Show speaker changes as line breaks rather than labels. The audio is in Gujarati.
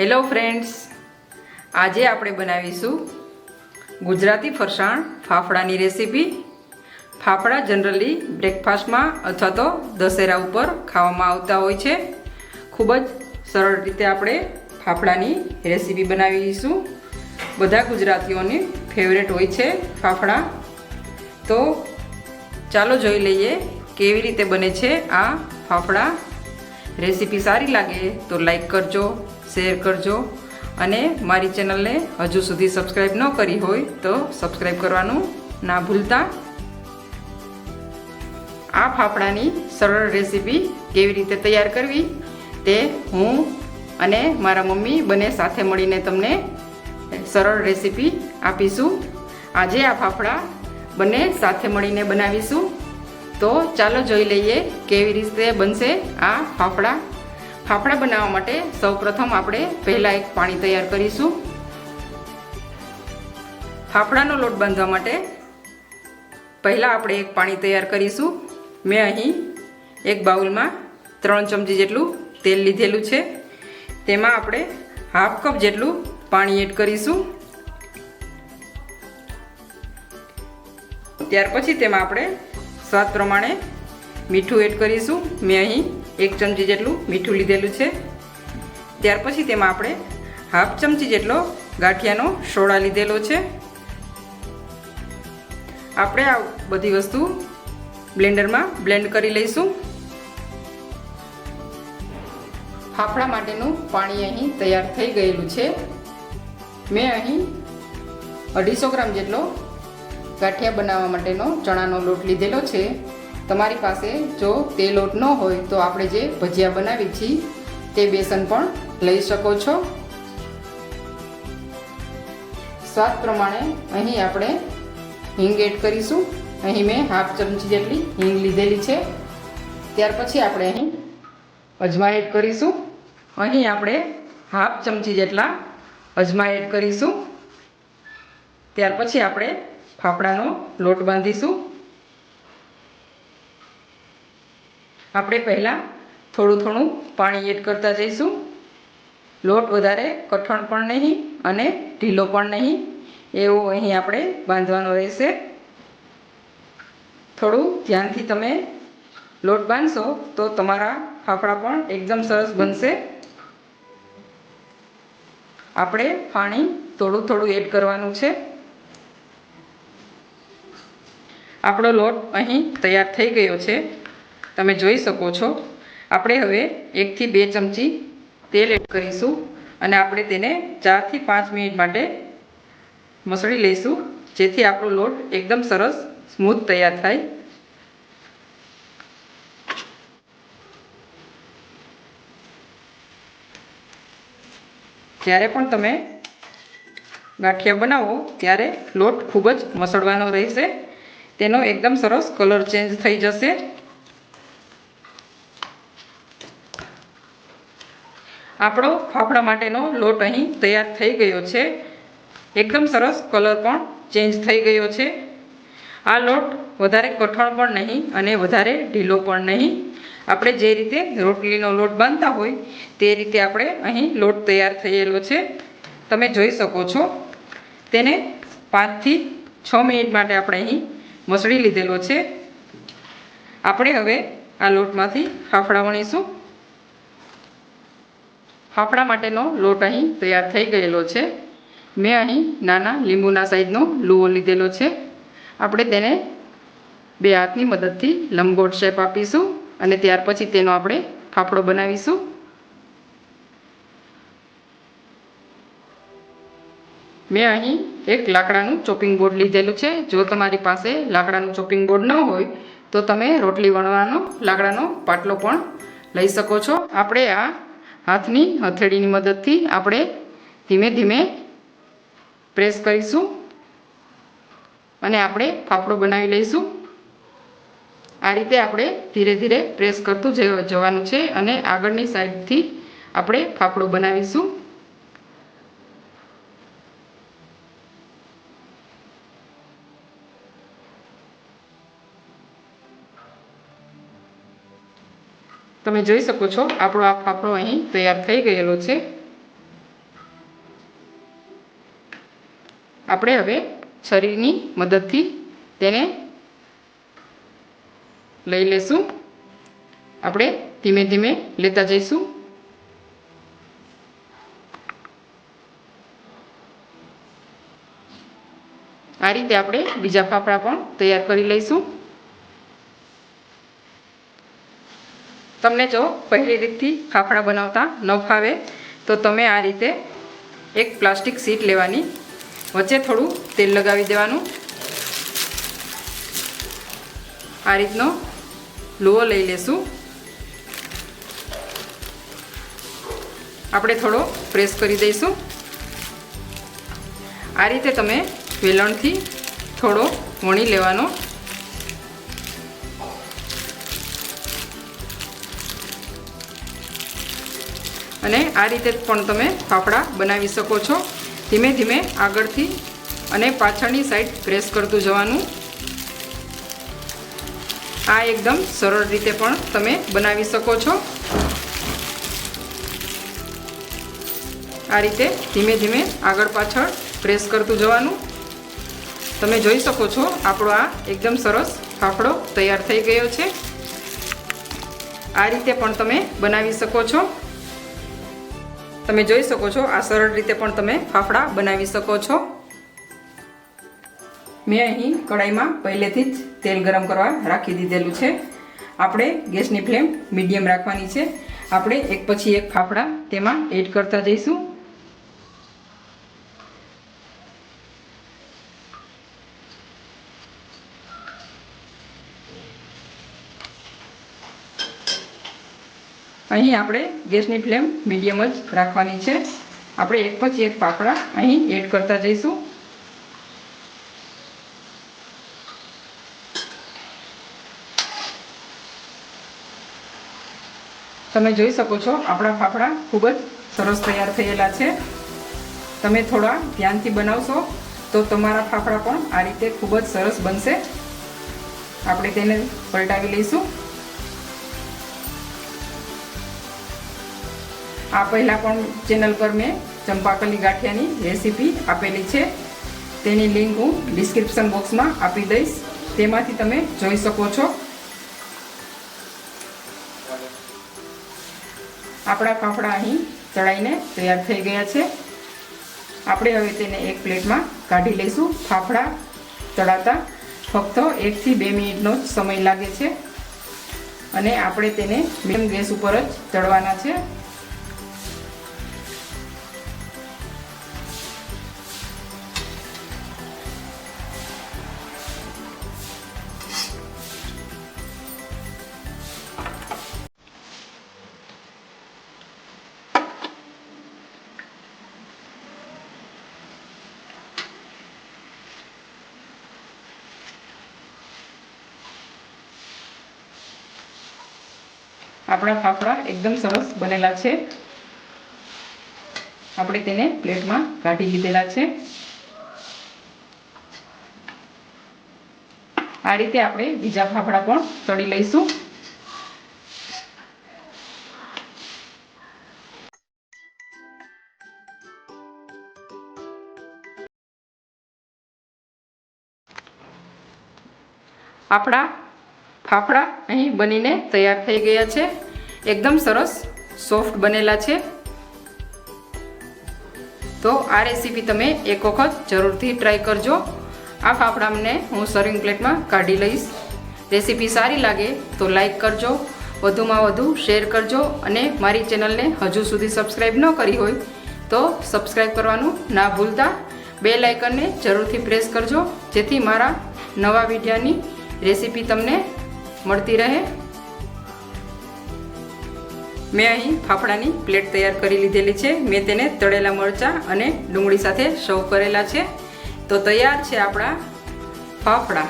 હેલો ફ્રેન્ડ્સ આજે આપણે બનાવીશું ગુજરાતી ફરસાણ ફાફડાની રેસીપી. ફાફડા જનરલી બ્રેકફાસ્ટમાં અથવા તો દશેરા ઉપર ખાવામાં આવતા હોય છે. ખૂબ જ સરળ રીતે આપણે ફાફડાની રેસીપી બનાવીશું. બધા ગુજરાતીઓની ફેવરેટ હોય છે ફાફડા. તો ચાલો જોઈ લઈએ કેવી રીતે બને છે આ ફાફડા. રેસીપી સારી લાગે તો લાઈક કરજો. શેર કરજો. અને મારી ચેનલને હજુ સુધી સબસ્ક્રાઈબ ન કરી હોય તો સબસ્ક્રાઈબ કરવાનું ના ભૂલતા. આ ફાફડાની સરળ રેસીપી કેવી રીતે તૈયાર કરવી તે હું અને મારા મમ્મી બંને સાથે મળીને તમને સરળ રેસીપી આપીશું. આજે આ ફાફડા બંને સાથે મળીને બનાવીશું. તો ચાલો જોઈ લઈએ કેવી રીતે બનશે આ ફાફડા. ફાફડા બનાવવા માટે સૌપ્રથમ આપણે પહેલાં એક પાણી તૈયાર કરીશું. ફાફડાનો લોટ બાંધવા માટે પહેલાં આપણે એક પાણી તૈયાર કરીશું. મેં અહીં એક બાઉલમાં ત્રણ ચમચી જેટલું તેલ લીધેલું છે. તેમાં આપણે હાફ કપ જેટલું પાણી એડ કરીશું. ત્યાર પછી તેમાં આપણે સ્વાદ પ્રમાણે મીઠું એડ કરીશું. મેં અહીં એક ચમચી જેટલું મીઠું લીધેલું છે. ત્યાર પછી તેમાં આપણે હાફ ચમચી જેટલો ગાંઠિયાનો સોડા લીધેલો છે. આપણે આ બધી વસ્તુ બ્લેન્ડરમાં બ્લેન્ડ કરી લઈશું. ફાફડા માટેનું પાણી અહીં તૈયાર થઈ ગયેલું છે. મેં અહીં અઢીસો ગ્રામ જેટલો ગાંઠિયા બનાવવા માટેનો ચણાનો લોટ લીધેલો છે. તમારી પાસે જો તે લોટ ન હોય તો આપણે જે ભજીયા બનાવી છીએ, તે બેસન પણ લઈ શકો છો. સ્વાદ પ્રમાણે અહીં આપણે હિંગ એડ કરીશું. અહીં મેં હાફ ચમચી જેટલી હિંગ લીધેલી છે. ત્યાર પછી આપણે અહીં અજમા એડ કરીશું. અહીં આપણે હાફ ચમચી જેટલા અજમા એડ કરીશું. ત્યાર પછી આપણે ફાફડાનો લોટ બાંધીશું. આપણે પહેલાં થોડું થોડું પાણી એડ કરતા જઈશું. લોટ વધારે કઠણ પણ નહીં અને ઢીલો પણ નહીં. એવું અહીં આપણે બાંધવાનો રહેશે. થોડું ધ્યાનથી તમે લોટ બાંધશો તો તમારા ફાફડા પણ એકદમ સરસ બનશે. આપણે પાણી થોડું થોડું એડ કરવાનું છે. આપણો લોટ અહીં તૈયાર થઈ ગયો છે. તમે જોઈ શકો છો. આપણે હવે એકથી બે ચમચી તેલ એડ કરીશું અને આપણે તેને ચારથી પાંચ મિનિટ માટે મસળી લઈશું, જેથી આપણો લોટ એકદમ સરસ સ્મૂથ તૈયાર થાય. જ્યારે પણ તમે ગાંઠિયા બનાવો, ત્યારે લોટ ખૂબ જ મસળવાનો રહેશે. તેનો એકદમ સરસ કલર ચેન્જ થઈ જશે. આપણો ફાફડા માટેનો લોટ અહીં તૈયાર થઈ ગયો છે. એકદમ સરસ કલર પણ ચેન્જ થઈ ગયો છે. આ લોટ વધારે કઠણ પણ નહીં અને વધારે ઢીલો પણ નહીં. આપણે જે રીતે રોટલીનો લોટ બાંધતા હોય તે રીતે આપણે અહીં લોટ તૈયાર થયેલો છે. તમે જોઈ શકો છો. તેને પાંચથી છ મિનિટ માટે આપણે અહીં મસળી લીધેલો છે. આપણે હવે આ લોટમાંથી ફાફડા વણીશું. ફાફડા માટેનો લોટ અહીં તૈયાર થઈ ગયેલો છે. મેં અહીં નાના લીંબુના સાઈઝનો લુઓ લીધેલો છે. આપણે તેને બે હાથની મદદથી લંબગોળ શેપ આપીશું અને ત્યાર પછી તેનો આપણે ફાફડો બનાવીશું. મેં અહીં એક લાકડાનું ચોપિંગ બોર્ડ લીધેલું છે. જો તમારી પાસે લાકડાનું ચોપિંગ બોર્ડ ન હોય, તો તમે રોટલી વણવાનો લાકડાનો પાટલો પણ લઈ શકો છો. આપણે આ હાથની, હથેળીની મદદથી આપણે ધીમે ધીમે પ્રેસ કરીશું અને આપણે ફાફડો બનાવી લઈશું. આ રીતે આપણે ધીરે ધીરે પ્રેસ કરતું જવાનું છે અને આગળની સાઈડથી આપણે ફાફડો બનાવીશું. તમે જોઈ શકો છો, આપણો આ ફાફડો અહીં તૈયાર થઈ ગયેલો છે. આપણે હવે છરીની મદદથી તેને લઈ લેશું. આપણે ધીમે ધીમે લેતા જઈશું. આ રીતે આપણે બીજા ફાફડા પણ તૈયાર કરી લઈશું. તમને જો પહેલી રીતથી ફાફડા બનાવતા ન ફાવે, તો તમે આ રીતે એક પ્લાસ્ટિક સીટ લેવાની, વચ્ચે થોડું તેલ લગાવી દેવાનું. આ રીતનો લુઓ લઈ લેશું. આપણે થોડો પ્રેસ કરી દઈશું. આ રીતે તમે વેલણથી થોડો વણી લેવાનો. અને આ રીતે પણ તમે ફાફડા બનાવી શકો છો. ધીમે ધીમે આગળથી અને પાછળની સાઈડ પ્રેસ કરતું જવાનું. આ એકદમ સરળ રીતે પણ તમે બનાવી શકો છો. આ રીતે ધીમે ધીમે આગળ પાછળ પ્રેસ કરતું જવાનું. તમે જોઈ શકો છો, આપણો આ એકદમ સરસ ફાફડો તૈયાર થઈ ગયો છે. આ રીતે પણ તમે બનાવી શકો છો. તમે જોઈ શકો છો, આ સરળ રીતે પણ તમે ફાફડા બનાવી શકો છો. મેં અહીં કડાઈમાં પહેલેથી જ તેલ ગરમ કરવા રાખી દીધેલું છે. આપણે ગેસની ફ્લેમ મીડિયમ રાખવાની છે. આપણે એક પછી એક ફાફડા તેમાં એડ કરતા જઈશું. અહીં આપણે ગેસની ફ્લેમ મીડિયમ જ રાખવાની છે. આપણે એક પછી એક ફાફડા અહીં એડ કરતા જઈશું. તમે જોઈ શકો છો, આપણા ફાફડા ખૂબ જ સરસ તૈયાર થયેલા છે. તમે થોડા ધ્યાનથી બનાવશો તો તમારા ફાફડા પણ આ રીતે ખૂબ જ સરસ બનશે. આપણે તેને પલટાવી લઈશું. આ પહેલાં પણ ચેનલ પર મેં ચંપાકલી ગાંઠિયાની રેસીપી આપેલી છે. તેની લિંક હું ડિસ્ક્રિપ્શન બોક્સમાં આપી દઈશ. તેમાંથી તમે જોઈ શકો છો. આપણા ફાફડા અહીં ચડાઈને તૈયાર થઈ ગયા છે. આપણે હવે તેને એક પ્લેટમાં કાઢી લઈશું. ફાફડા ચડાતા ફક્ત એકથી બે મિનિટનો જ સમય લાગે છે. અને આપણે તેને મીડિયમ ગેસ ઉપર જ ચડવાના છે. આપણા ફાફડા એકદમ સરસ બનેલા છે. આપણે તેને પ્લેટમાં કાઢી લીધેલા છે. આ રીતે આપણે બીજા ફાફડા પણ તળી લઈશું. આપણા ફાફડા અહીં બનીને તૈયાર થઈ ગયા છે. એકદમ સરસ સોફ્ટ બનેલા છે. તો આ રેસીપી તમે એક વખત જરૂરથી ટ્રાય કરજો. આ ફાફડાને હું સર્વિંગ પ્લેટમાં કાઢી લઈશ. રેસીપી સારી લાગે તો લાઈક કરજો, વધુમાં વધુ શેર કરજો અને મારી ચેનલને હજુ સુધી સબસ્ક્રાઈબ ન કરી હોય તો સબસ્ક્રાઈબ કરવાનું ના ભૂલતા. બે લાઇકનને જરૂરથી પ્રેસ કરજો, જેથી મારા નવા વિડીયાની રેસીપી તમને મળતી રહે. મેં અહીં ફાફડાની પ્લેટ તૈયાર કરી લીધેલી છે. મેં તેને તળેલા મરચાં અને ડુંગળી સાથે સર્વ કરેલા છે. તો તૈયાર છે આપણા ફાફડા.